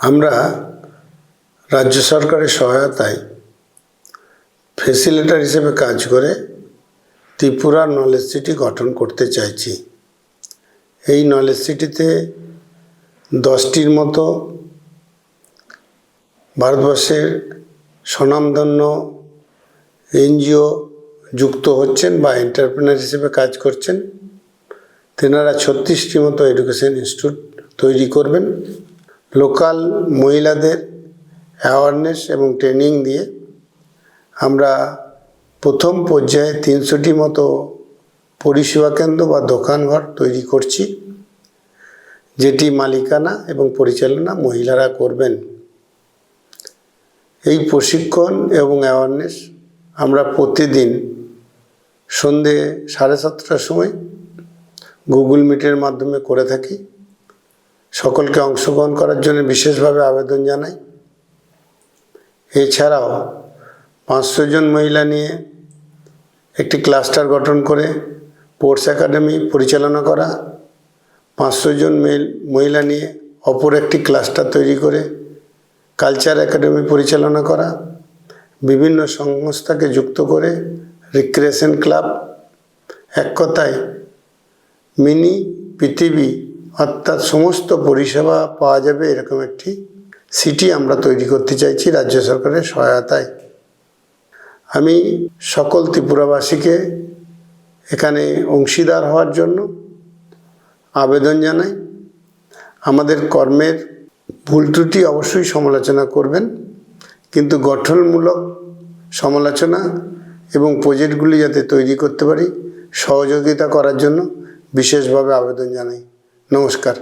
আমরা রাজ্য সরকারের সহায়তায় ফেসিলিটার হিসেবে কাজ করে ত্রিপুরা নলেজ সিটি গঠন করতে চাইছি। এই নলেজ সিটিতে দশটির মতো ভারতবর্ষের স্বনামধন্য এনজিও যুক্ত হচ্ছেন বা এন্টারপ্রেনার হিসেবে কাজ করছেন। তেনারা ছত্রিশটি মতো এডুকেশন ইনস্টিটিউট তৈরি করবেন। লোকাল মহিলাদের অ্যাওয়ারনেস এবং ট্রেনিং দিয়ে আমরা প্রথম পর্যায়ে তিনশোটি মতো পরিষেবা কেন্দ্র বা দোকানঘর তৈরি করছি, যেটি মালিকানা এবং পরিচালনা মহিলারা করবেন। এই প্রশিক্ষণ এবং অ্যাওয়ারনেস আমরা প্রতিদিন সন্ধে সাড়ে সাতটার সময় গুগল মিটের মাধ্যমে করে থাকি। সকলকে অংশগ্রহণ করার জন্য বিশেষভাবে আবেদন জানাই। এছাড়াও পাঁচশো জন মহিলা নিয়ে একটি ক্লাস্টার গঠন করে স্পোর্টস একাডেমি পরিচালনা করা। পাঁচশো জন মহিলা নিয়ে অপর একটি ক্লাস্টার তৈরি করে কালচার একাডেমি পরিচালনা করা। বিভিন্ন সংস্থাকে যুক্ত করে রিক্রিয়েশন ক্লাব। এক কথায় মিনি পৃথিবী অর্থাৎ সমস্ত পরিষেবা পাওয়া যাবে এরকম একটি সিটি আমরা তৈরি করতে চাইছি রাজ্য সরকারের সহায়তায়। আমি সকল ত্রিপুরাবাসীকে এখানে অংশীদার হওয়ার জন্য আবেদন জানাই। আমাদের কর্মের ভুল ত্রুটি অবশ্যই সমালোচনা করবেন, কিন্তু গঠনমূলক সমালোচনা এবং প্রজেক্টগুলি যাতে তৈরি করতে পারি, সহযোগিতা করার জন্য বিশেষভাবে আবেদন জানাই। নমস্কার